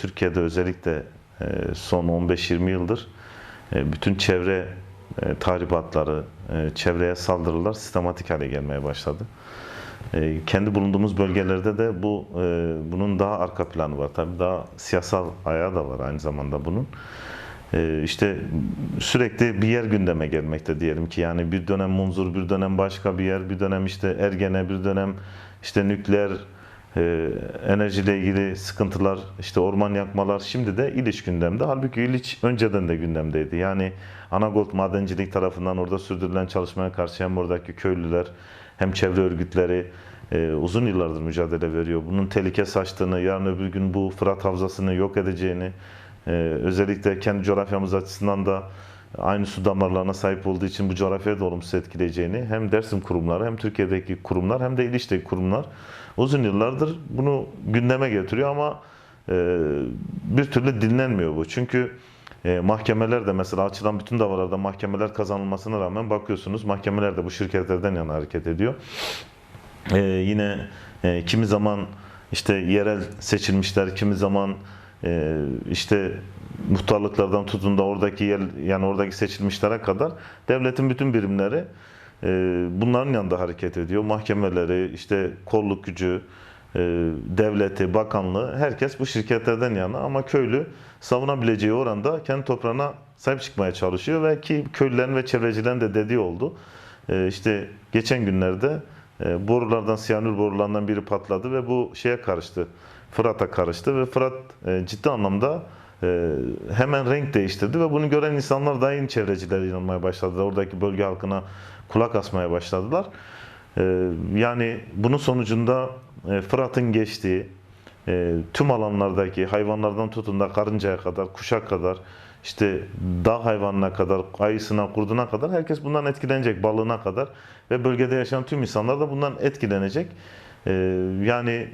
Türkiye'de özellikle e, son 15-20 yıldır e, bütün çevre e, tahribatları, çevreye saldırılar sistematik hale gelmeye başladı. Kendi bulunduğumuz bölgelerde de bu bunun daha arka planı var. Tabii daha siyasal ayağı da var aynı zamanda bunun. İşte sürekli bir yer gündeme gelmekte diyelim ki yani bir dönem Munzur, bir dönem başka bir yer, bir dönem işte Ergene, bir dönem işte nükleer e, enerjiyle ilgili sıkıntılar, işte orman yakmalar şimdi de İliç gündemde. Halbuki İliç önceden de gündemdeydi. Yani Anagold Madencilik tarafından orada sürdürülen çalışmaya karşı hem oradaki köylüler hem çevre örgütleri e, uzun yıllardır mücadele veriyor. Bunun tehlike saçtığını, yarın öbür gün bu Fırat Havzası'nı yok edeceğini, e, özellikle kendi coğrafyamız açısından da aynı su damarlarına sahip olduğu için bu coğrafyayı da olumsuz etkileyeceğini hem Dersim kurumları hem Türkiye'deki kurumlar hem de İliç'teki kurumlar uzun yıllardır bunu gündeme getiriyor ama e, bir türlü dinlenmiyor bu. Çünkü e, mahkemeler de mesela açılan bütün davalarda mahkemeler kazanılmasına rağmen bakıyorsunuz mahkemeler de bu şirketlerden yana hareket ediyor. E, yine e, kimi zaman işte yerel seçilmişler, kimi zaman e, işte muhtarlıklardan tutun da oradaki yer, yani oradaki seçilmişlere kadar devletin bütün birimleri e, bunların yanında hareket ediyor. Mahkemeleri, işte kolluk gücü, e, devleti, bakanlığı herkes bu şirketlerden yana ama köylü savunabileceği oranda kendi toprağına sahip çıkmaya çalışıyor ve ki köylülerin ve çevrecilerin de dediği oldu. E, işte geçen günlerde e, borulardan, siyanür borularından biri patladı ve bu şeye karıştı. Fırat'a karıştı ve Fırat e, ciddi anlamda e, hemen renk değiştirdi ve bunu gören insanlar da yeni çevrecilere inanmaya başladılar. Oradaki bölge halkına kulak asmaya başladılar. E, yani bunun sonucunda e, Fırat'ın geçtiği e, tüm alanlardaki hayvanlardan tutun da karıncaya kadar, kuşa kadar, işte dağ hayvanına kadar, ayısına, kurduna kadar herkes bundan etkilenecek, balığına kadar ve bölgede yaşayan tüm insanlar da bundan etkilenecek. E, yani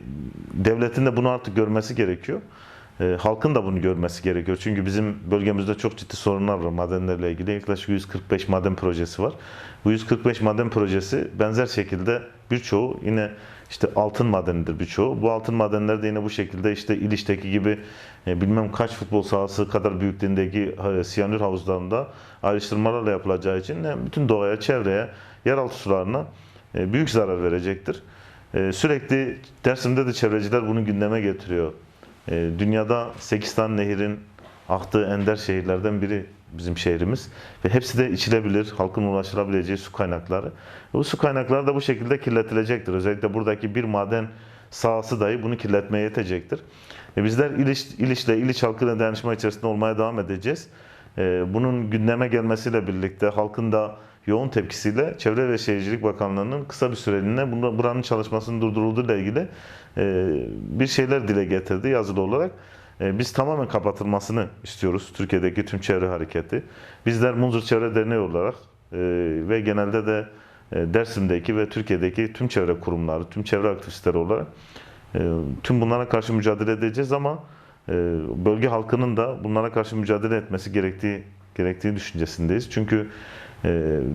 devletin de bunu artık görmesi gerekiyor. E, halkın da bunu görmesi gerekiyor. Çünkü bizim bölgemizde çok ciddi sorunlar var madenlerle ilgili. Yaklaşık 145 maden projesi var. Bu 145 maden projesi benzer şekilde birçoğu yine işte altın madenidir birçoğu. Bu altın madenler de yine bu şekilde işte İliç'teki gibi e, bilmem kaç futbol sahası kadar büyüklüğündeki e, siyanür havuzlarında ayrıştırmalarla yapılacağı için hem bütün doğaya, çevreye, yeraltı sularına e, büyük zarar verecektir. E, sürekli Dersim'de de çevreciler bunu gündeme getiriyor. E, dünyada 8 tane nehirin aktığı ender şehirlerden biri bizim şehrimiz ve hepsi de içilebilir, halkın ulaşılabileceği su kaynakları. Bu su kaynakları da bu şekilde kirletilecektir. Özellikle buradaki bir maden sahası dahi bunu kirletmeye yetecektir. E bizler İliç, İliç'le, İliç halkıyla dayanışma içerisinde olmaya devam edeceğiz. E, bunun gündeme gelmesiyle birlikte halkın da yoğun tepkisiyle Çevre ve Şehircilik Bakanlığı'nın kısa bir süreliğine buranın çalışmasının durdurulduğu ile ilgili e, bir şeyler dile getirdi yazılı olarak. E, Biz tamamen kapatılmasını istiyoruz Türkiye'deki tüm çevre hareketi. Bizler Munzur Çevre Derneği olarak e, ve genelde de Dersim'deki ve Türkiye'deki tüm çevre kurumları, tüm çevre aktivistleri olarak tüm bunlara karşı mücadele edeceğiz ama bölge halkının da bunlara karşı mücadele etmesi gerektiği gerektiği düşüncesindeyiz. Çünkü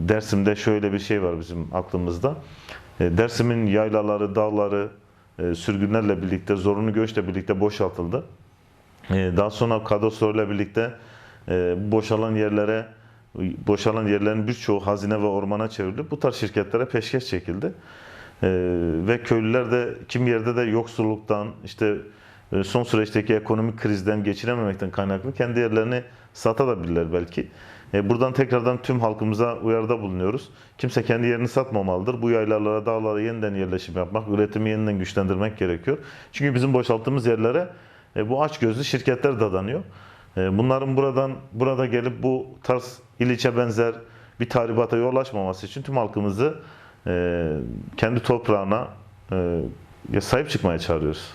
Dersim'de şöyle bir şey var bizim aklımızda. E, Dersim'in yaylaları, dağları e, sürgünlerle birlikte, zorunlu göçle birlikte boşaltıldı. Ee, Daha sonra kadrosorla birlikte e, boşalan yerlere boşalan yerlerin birçoğu hazine ve ormana çevrildi. Bu tarz şirketlere peşkeş çekildi. Ee, Ve köylüler de kim yerde de yoksulluktan işte son süreçteki ekonomik krizden geçirememekten kaynaklı kendi yerlerini satabilirler belki. E, Buradan tekrardan tüm halkımıza uyarıda bulunuyoruz. Kimse kendi yerini satmamalıdır. Bu yaylalara, dağlara yeniden yerleşim yapmak, üretimi yeniden güçlendirmek gerekiyor. Çünkü bizim boşalttığımız yerlere e, bu açgözlü şirketler dadanıyor. E, bunların buradan burada gelip bu tarz İliç'e benzer bir tahribata yol açmaması için tüm halkımızı e, kendi toprağına sahip çıkmaya çağırıyoruz.